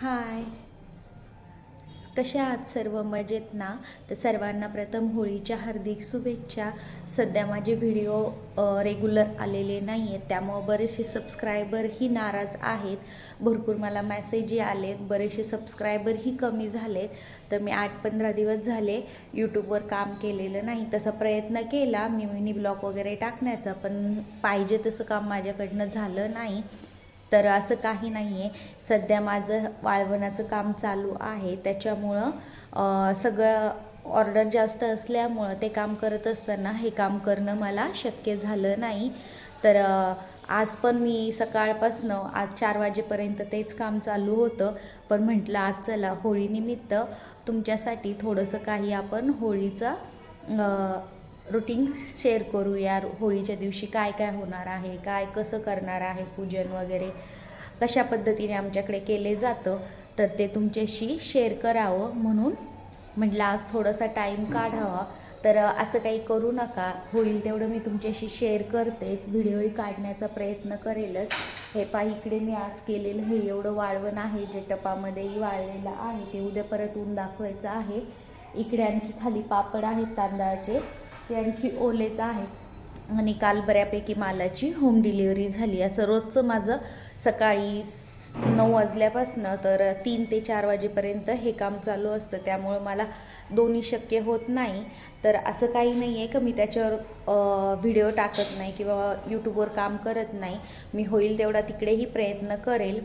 हाय. कशा आहात सर्व? मजेत ना? तर सर्वांना प्रथम होळीच्या हार्दिक शुभेच्छा. सध्या माझे व्हिडिओ रेग्युलर आलेले नाही आहेत त्यामुळं बरेचसे सबस्क्रायबरही नाराज आहेत. भरपूर मला मॅसेजही आलेत बरेचसे सबस्क्रायबरही कमी झालेत. तर मी आठ पंधरा दिवस झाले यूट्यूबवर काम केलेलं नाही. तसा प्रयत्न केला मी मिनी ब्लॉग वगैरे टाकण्याचा पण पाहिजे तसं काम माझ्याकडनं झालं नाही. तर असं काही नाही आहे सध्या माझं वाळवणाचं काम चालू आहे. त्याच्यामुळं सगळं ऑर्डर जास्त असल्यामुळं ते काम करत असताना हे काम करणं मला शक्य झालं नाही. तर आज पण मी सकाळपासनं आज चार वाजेपर्यंत तेच काम चालू होतं. पण म्हटलं आज चला होळीनिमित्त तुमच्यासाठी थोडंसं काही आपण होळीचा रुटीन शेअर करूया होळीच्या दिवशी काय काय होणार आहे काय कसं करणार आहे पूजन वगैरे कशा पद्धतीने आमच्याकडे केले जातं तर ते तुमच्याशी शेअर करावं म्हणून म्हटलं आज थोडासा टाईम काढावा. तर असं काही करू नका. होईल तेवढं मी तुमच्याशी शेअर करतेच. व्हिडिओही काढण्याचा प्रयत्न करेलच. हे पा इकडे मी आज केलेलं हे एवढं वाळवण आहे जे टपामध्येही वाळलेलं आहे. ते उद्या परत ऊन दाखवायचं आहे. इकडे आणखी खाली पापड आहेत तांदळाचे. ते आणखी ओलेचं आहे. आणि काल बऱ्यापैकी मालाची होम डिलिव्हरी झाली. असं रोजचं माझं सकाळी नऊ वाजल्यापासनं तर तीन ते चार वाजेपर्यंत हे काम चालू असतं. त्यामुळं मला दोन्ही शक्य होत नाही. तर असं काही नाही आहे का मी त्याच्यावर व्हिडिओ टाकत नाही किंवा यूट्यूबवर काम करत नाही. मी होईल तेवढा तिकडेही प्रयत्न करेल.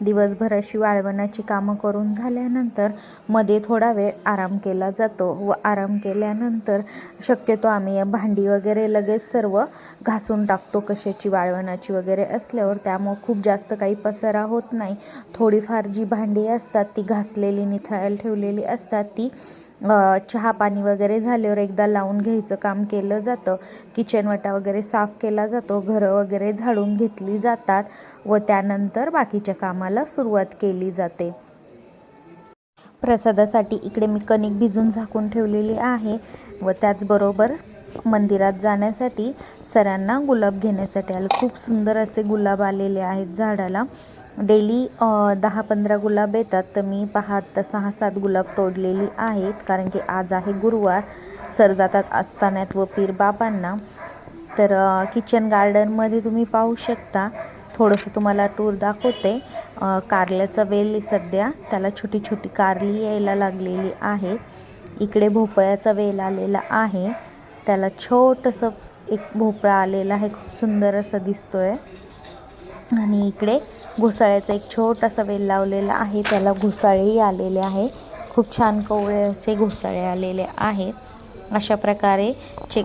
दिवसभराची वाळवणाची कामं करून झाल्यानंतरमध्ये थोडा वेळ आराम केला जातो व आराम केल्यानंतर शक्यतो आम्ही भांडी वगैरे लगेच सर्व घासून टाकतो कशाची वाळवणाची वगैरे असल्यावर. त्यामुळं खूप जास्त काही पसारा होत नाही. थोडीफार जी भांडी असतात ती घासलेली निथळायला ठेवलेली असतात ती चहा पाणी वगैरे झाल्यावर एकदा लावून घ्यायचं काम केलं जातं. किचनवटा वगैरे साफ केला जातो घरं वगैरे झाडून घेतली जातात व त्यानंतर बाकीच्या कामाला सुरुवात केली जाते. प्रसादासाठी इकडे मी कणिक भिजून झाकून ठेवलेली आहे व त्याचबरोबर मंदिरात जाण्यासाठी सरांना गुलाब घेण्यासाठी आलं. खूप सुंदर असे गुलाब आलेले आहेत झाडाला. डेली दहा पंधरा गुलाब येतात. तर मी पाहत सहा सात गुलाब तोडलेली आहेत. कारण की आज आहे गुरुवार. सर जातात असतानात व पीर बाबांना. तर किचन गार्डनमध्ये तुम्ही पाहू शकता. थोडंसं तुम्हाला टूर दाखवते. कारल्याचा वेल सध्या. त्याला छोटी छोटी कारली यायला लागलेली आहे इकडे भोपळ्याचा वेल आलेला आहे. त्याला छोटंसं एक भोपळा आलेला आहे. खूप सुंदर असं दिसतोय. आणि इकडे घुसाळ्याचा एक छोटासा वेल लावलेला आहे. त्याला घुसाळेही आलेले आहे. खूप छान कवळे असे घुसाळे आलेले आहेत. अशा प्रकारे चे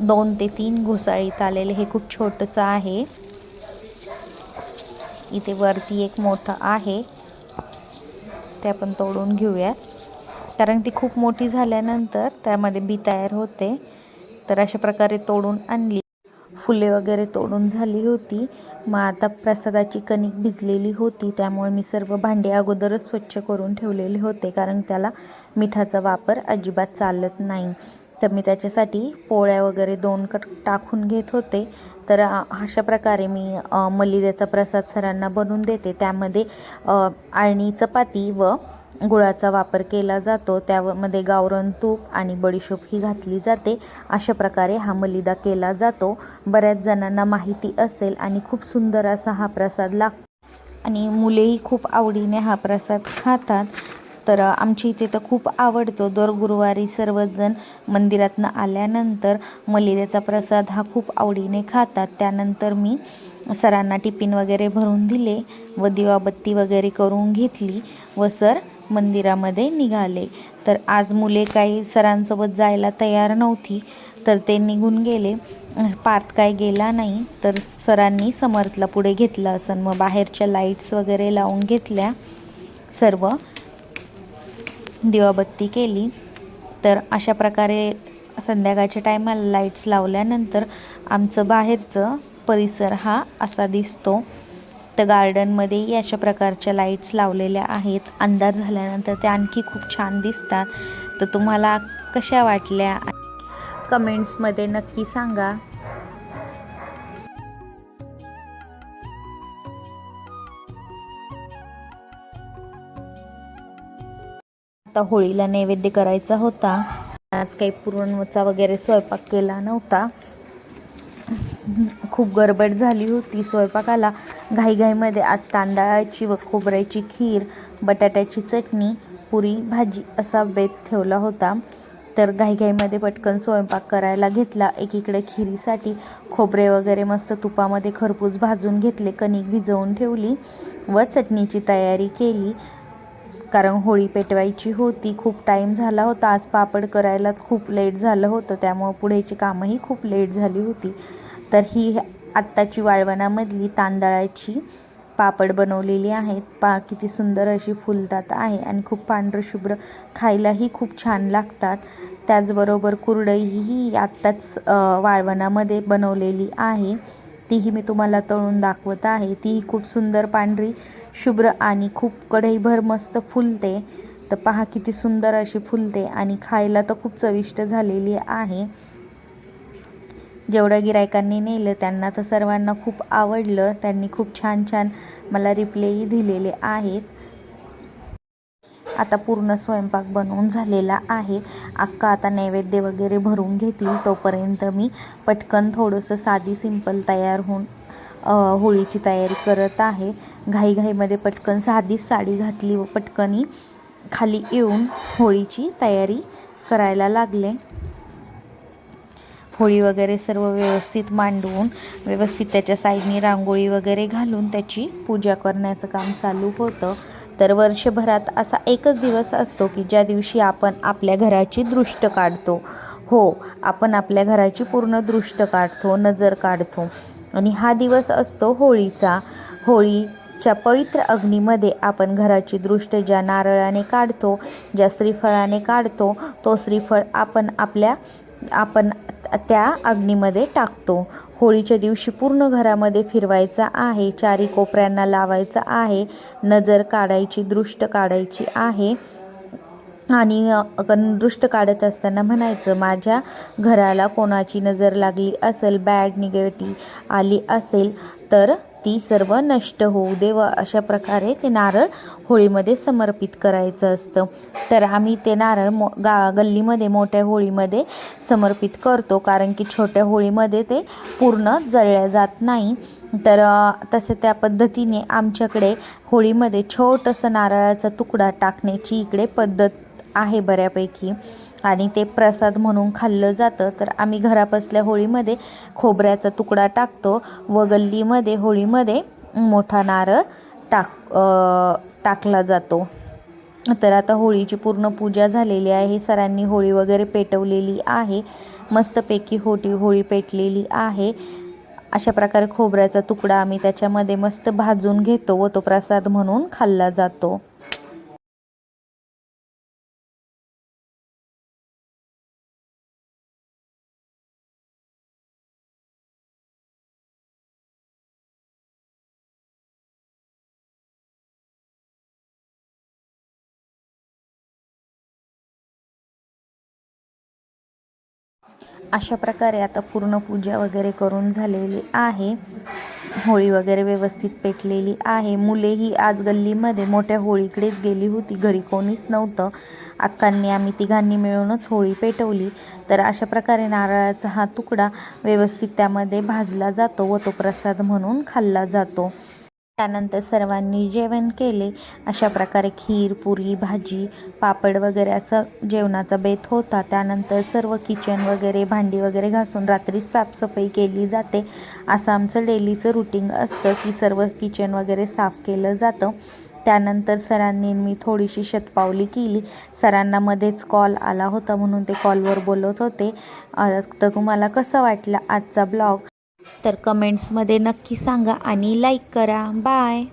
दोन ते तीन घुसाळीत आलेले. हे खूप छोटंसं आहे. इथे वरती एक मोठं आहे. ते आपण तोडून घेऊयात कारण ती खूप मोठी झाल्यानंतर त्यामध्ये बी तयार होते. तर अशा प्रकारे तोडून आणली. फुले वगैरे तोडून झाली होती. मग आता प्रसादाची कणिक भिजलेली होती. त्यामुळे मी सर्व भांडे अगोदरच स्वच्छ करून ठेवलेले होते. कारण त्याला मिठाचा वापर अजिबात चालत नाही. तर मी त्याच्यासाठी पोळ्या वगैरे दोन कट टाकून घेत होते. तर अशा प्रकारे मी मलिदेचा मलिद्याचा प्रसाद सरांना बनवून देते. त्यामध्ये आळणी चपाती व गुळाचा वापर केला जातो. त्यामध्ये गावरण तूप आणि बडीशोप ही घातली जाते. अशा प्रकारे हा मलिदा केला जातो. बऱ्याच जणांना माहिती असेल आणि खूप सुंदर असा हा प्रसाद लागतो. आणि मुलेही खूप आवडीने हा प्रसाद खातात. तर आमच्या इथे तर खूप आवडतो. दर गुरुवारी सर्वजण मंदिरातनं आल्यानंतर मलिद्याचा प्रसाद हा खूप आवडीने खातात. त्यानंतर मी सरांना टिफिन वगैरे भरून दिले व दिवाबत्ती वगैरे करून घेतली व सर मंदिरामध्ये निघाले. तर आज मुले काही सरांसोबत जायला तयार नव्हती तर ते निघून गेले. पार्थ काय गेला नाही तर सरांनी समर्थला पुढे घेतलं असं मग बाहेरच्या लाईट्स वगैरे लावून घेतल्या सर्व. दिवाबत्ती केली. तर अशा प्रकारे संध्याकाळच्या टायमाला लाईट्स लावल्यानंतर आमचं बाहेरचं परिसर हा असा दिसतो. तर गार्डनमध्येही अशा प्रकारच्या लाईट्स लावलेल्या आहेत. अंधार झाल्यानंतर त्या आणखी खूप छान दिसतात. तर तुम्हाला कशा वाटल्या? कमेंट्समध्ये नक्की सांगा. आता होळीला नैवेद्य करायचा होता. आज काही पुरणचा वगैरे स्वयंपाक केला नव्हता. खूप गडबड झाली होती. स्वयंपाकाला घाईघाईमध्ये आज तांदळाची व खोबऱ्याची खीर बटाट्याची चटणी पुरी भाजी असा बेत ठेवला होता. तर घाईघाईमध्ये पटकन स्वयंपाक करायला घेतला. एकीकडे खिरीसाठी खोबरे वगैरे मस्त तुपामध्ये खरपूस भाजून घेतले कणिक भिजवून ठेवली व चटणीची तयारी केली. कारण होळी पेटवायची होती खूप टाईम झाला होता. आज पापड करायलाच खूप लेट झालं होतं. त्यामुळं पुढेची कामंही खूप लेट झाली होती. तर ही आत्ताची वाळवणामधली तांदळाची पापड बनवलेली आहेत. पा किती सुंदर अशी फुलतात आहे आणि खूप पांढरं शुभ्र. खायलाही खूप छान लागतात. त्याचबरोबर कुरडईही आत्ताच वाळवणामध्ये बनवलेली आहे. तीही मी तुम्हाला तळून दाखवत आहे. तीही खूप सुंदर पांढरी शुभ्र आणि खूप कढईभर मस्त फुलते. तर पहा किती सुंदर अशी फुलते आणि खायला तर खूप चविष्ट झालेली आहे. जेवढ्या गिरायकांनी नेलं त्यांना तर सर्वांना खूप आवडलं. त्यांनी खूप छान छान मला रिप्लेही दिलेले आहेत. आता पूर्ण स्वयंपाक बनवून झालेला आहे. अक्का आता नैवेद्य वगैरे भरून घेतील तोपर्यंत मी पटकन थोडंसं साधी सिंपल तयार होऊन होळीची तयारी करत आहे. घाईघाईमध्ये पटकन साधीच साडी घातली व पटकनी खाली येऊन होळीची तयारी करायला लागले. होळी वगैरे सर्व व्यवस्थित मांडवून व्यवस्थित त्याच्या साईडनी रांगोळी वगैरे घालून त्याची पूजा करण्याचं काम चालू होतं. तर वर्षभरात असा एकच दिवस असतो की ज्या दिवशी आपण आपल्या घराची दृष्ट काढतो. हो आपण आपल्या घराची पूर्ण दृष्ट काढतो नजर काढतो. आणि हा दिवस असतो होळीचा. होळीच्या पवित्र अग्नीमध्ये आपण घराची दृष्ट ज्या नारळाने काढतो ज्या श्रीफळाने काढतो तो श्रीफळ आपण आपल्या आपण त्या अग्नीमध्ये टाकतो. होळीच्या दिवशी पूर्ण घरामध्ये फिरवायचा आहे चारी कोपऱ्यांना लावायचा आहे नजर काढायची दृष्ट काढायची आहे. आणि दृष्ट काढत असताना म्हणायचं माझ्या घराला कोणाची नजर लागली असेल बॅड निगेटिव्ह आली असेल तर ती सर्व नष्ट होऊ दे व अशा प्रकारे ते नारळ होळीमध्ये समर्पित करायचं असतं. तर आम्ही ते नारळ मो गा गल्लीमध्ये मोठ्या होळीमध्ये समर्पित करतो. कारण की छोट्या होळीमध्ये ते पूर्ण जळल्या जात नाही. तर तसं त्या पद्धतीने आमच्याकडे होळीमध्ये छोटंसं नारळाचा तुकडा टाकण्याची इकडे पद्धत आहे बऱ्यापैकी. आणि ते प्रसाद म्हणून खाल्लं जातं. तर आम्ही घरापसल्या होळीमध्ये खोबऱ्याचा तुकडा टाकतो व गल्लीमध्ये होळीमध्ये मोठा नारळ टाक टाकला जातो. तर आता होळीची पूर्ण पूजा झालेली आहे. सरांनी होळी वगैरे पेटवलेली आहे. मस्तपैकी होटी होळी पेटलेली आहे. अशा प्रकारे खोबऱ्याचा तुकडा आम्ही त्याच्यामध्ये मस्त भाजून घेतो व तो प्रसाद म्हणून खाल्ला जातो. अशा प्रकारे आता पूर्ण पूजा वगैरे करून झालेली आहे. होळी वगैरे व्यवस्थित पेटलेली आहे. मुलेही आज गल्लीमध्ये मोठ्या होळीकडेच गेली होती. घरी कोणीच नव्हतं. अक्कांनी आम्ही तिघांनी मिळूनच होळी पेटवली. तर अशा प्रकारे नारळाचा हा तुकडा व्यवस्थित त्यामध्ये भाजला जातो व तो प्रसाद म्हणून खाल्ला जातो. त्यानंतर सर्वांनी जेवण केले. अशा प्रकारे खीर पुरी भाजी पापड वगैरे असं जेवणाचा बेत होता. त्यानंतर सर्व किचन वगैरे भांडी वगैरे घासून रात्री साफसफाई केली जाते. असं आमचं डेलीचं रुटीन असतं की सर्व किचन वगैरे साफ केलं जातं. त्यानंतर सरांनी मी थोडीशी शतपावली केली. सरांना मध्येच कॉल आला होता म्हणून ते कॉलवर बोलत होते. तर तुम्हाला कसं वाटलं आजचा ब्लॉग तर कमेंट्समध्ये नक्की सांगा आणि लाईक करा. बाय